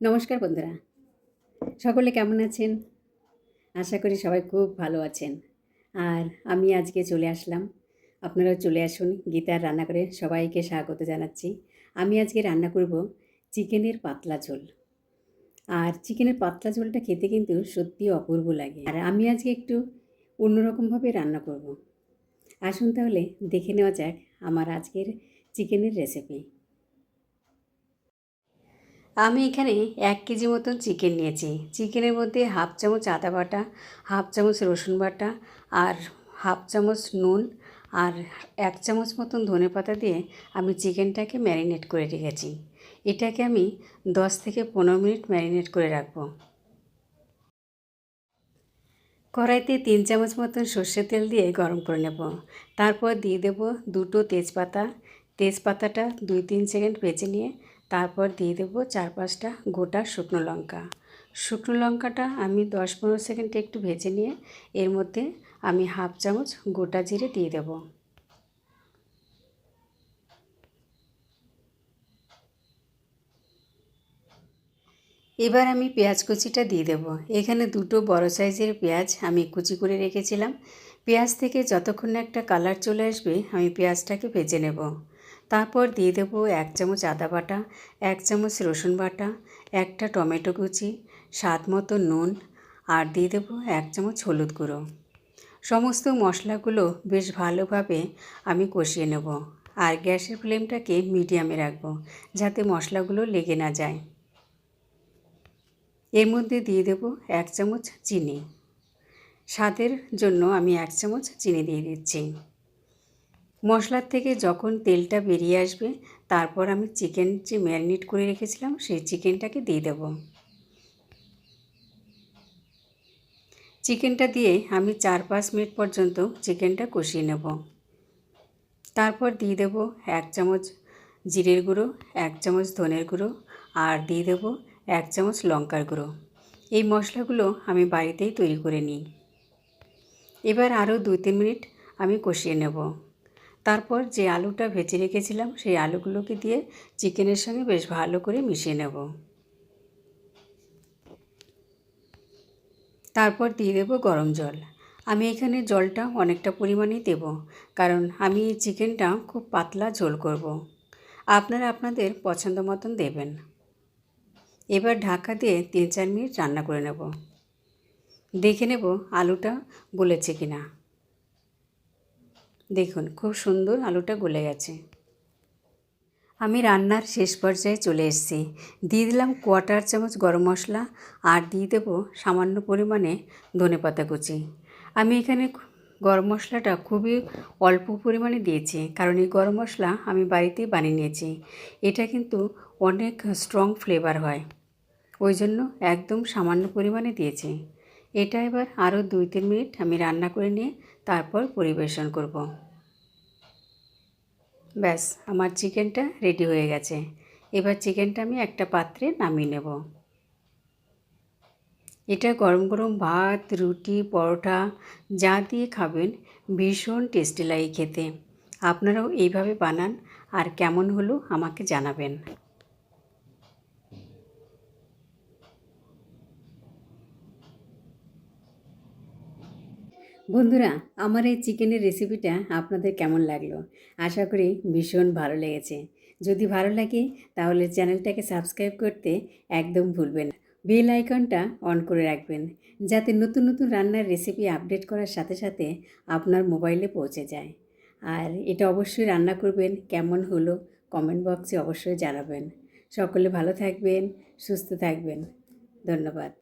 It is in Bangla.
নমস্কার বন্ধুরা। সকলে কেমন আছেন? আশা করি সবাই খুব ভালো আছেন। আর আমি আজকে চলে আসলাম। আপনারাও চলে আসুন গীতার রান্না করে সবাইকে স্বাগত জানাচ্ছি। আমি আজকে রান্না করব চিকেনের পাতলা ঝোল। আর চিকেনের পাতলা ঝোলটা খেতে কিন্তু সত্যি অপূর্ব লাগে। আর আমি আজকে একটু অন্যরকমভাবে রান্না করব। আসুন তাহলে দেখে নেওয়া যাক আমার আজকের চিকেনের রেসিপি। আমি এখানে এক কেজি মতন চিকেন নিয়েছি। চিকেনের মধ্যে হাফ চামচ আদা বাটা, হাফ চামচ রসুন বাটা আর হাফ চামচ নুন আর এক চামচ মতন ধনে পাতা দিয়ে আমি চিকেনটাকে ম্যারিনেট করে রেখেছি। এটাকে আমি দশ থেকে পনেরো মিনিট ম্যারিনেট করে রাখব। কড়াইতে তিন চামচ মতন সর্ষের তেল দিয়ে গরম করে নেব। তারপর দিয়ে দেব দুটো তেজপাতা। তেজপাতাটা দুই তিন সেকেন্ড বেঁচে নিয়ে তারপর দিয়ে দেবো চার পাঁচটা গোটা শুকনো লঙ্কা। শুকনো লঙ্কাটা আমি দশ পনেরো সেকেন্ড একটু ভেজে নিয়ে এর মধ্যে আমি হাফ চামচ গোটা জিরে দিয়ে দেবো। এবার আমি পেঁয়াজ কুচিটা দিয়ে দেব। এখানে দুটো বড় সাইজের পেঁয়াজ আমি কুচি করে রেখেছিলাম। পেঁয়াজ থেকে যতক্ষণ একটা কালার চলে আসবে, আমি পেঁয়াজটাকে ভেজে নেব। তারপর দিয়ে দেব এক চামচ আদা বাটা, এক চামচ রসুন বাটা, একটা টমেটো কুচি, স্বাদ মতো নুন আর দিয়ে দেবো এক চামচ হলুদ গুঁড়ো। সমস্ত মশলাগুলো বেশ ভালোভাবে আমি কষিয়ে নেব আর গ্যাসের ফ্লেমটাকে মিডিয়ামে রাখব যাতে মশলাগুলো লেগে না যায়। এর মধ্যে দিয়ে দেব এক চামচ চিনি। স্বাদের জন্য আমি এক চামচ চিনি দিয়ে দিচ্ছি। মশলার থেকে যখন তেলটা বেরিয়ে আসবে, তারপর আমি চিকেন যে ম্যারিনেট করে রেখেছিলাম, সেই চিকেনটাকে দিয়ে দেব। চিকেনটা দিয়ে আমি চার পাঁচ মিনিট পর্যন্ত চিকেনটা কষিয়ে নেব। তারপর দিয়ে দেব এক চামচ জিরের গুঁড়ো, এক চামচ ধনের গুঁড়ো আর দিয়ে দেব এক চামচ লঙ্কার গুঁড়ো। এই মশলাগুলো আমি বাড়িতেই তৈরি করে নিই। এবার আরও দুই তিন মিনিট আমি কষিয়ে নেব। তারপর যে আলুটা ভেজে রেখেছিলাম, সেই আলুগুলোকে দিয়ে চিকেনের সঙ্গে বেশ ভালো করে মিশিয়ে নেব। তারপর দিয়ে দেবো গরম জল। আমি এখানে জলটা অনেকটা পরিমাণেই দেব, কারণ আমি এই চিকেনটা খুব পাতলা ঝোল করব। আপনারা আপনাদের পছন্দ মতন দেবেন। এবার ঢাকা দিয়ে তিন চার মিনিট রান্না করে নেব। দেখে নেব আলুটা গলেছে কিনা। দেখুন, খুব সুন্দর আলুটা গলে গেছে। আমি রান্নার শেষ পর্যায়ে চলে এসেছি। দিয়ে দিলাম কোয়াটার চামচ গরম মশলা আর দিয়ে দেবো সামান্য পরিমাণে ধনে পাতা কুচি। আমি এখানে গরম মশলাটা খুবই অল্প পরিমাণে দিয়েছি, কারণ এই গরম মশলা আমি বাড়িতেই বানিয়ে নিয়েছি। এটা কিন্তু অনেক স্ট্রং ফ্লেভার হয়। ওই জন্য একদম সামান্য পরিমাণে দিয়েছি। এটা এবার আরও দুই তিন মিনিট আমি রান্না করে নিয়ে তারপর পরিবেশন করব। ব্যাস, আমার চিকেনটা রেডি হয়ে গেছে। এবার চিকেনটা আমি একটা পাত্রে নামিয়ে নেব। এটা গরম গরম ভাত, রুটি, পরোটা, যা দিয়ে খাবেন ভীষণ টেস্টি লাগে খেতে। আপনারাও এইভাবে বানান আর কেমন হলো আমাকে জানাবেন। বন্ধুরা, আমার এই চিকেনের রেসিপিটা আপনাদের কেমন লাগল? আশা করি ভীষণ ভালো লেগেছে। যদি ভালো লাগে, তাহলে চ্যানেলটাকে সাবস্ক্রাইব করতে একদম ভুলবেন না। বেল আইকনটা অন করে রাখবেন, যাতে নতুন নতুন রান্নার রেসিপি আপডেট করার সাথে সাথে আপনার মোবাইলে পৌঁছে যায়। আর এটা অবশ্যই রান্না করবেন, কেমন হলো কমেন্ট বক্সে অবশ্যই জানাবেন। সকলে ভালো থাকবেন, সুস্থ থাকবেন। ধন্যবাদ।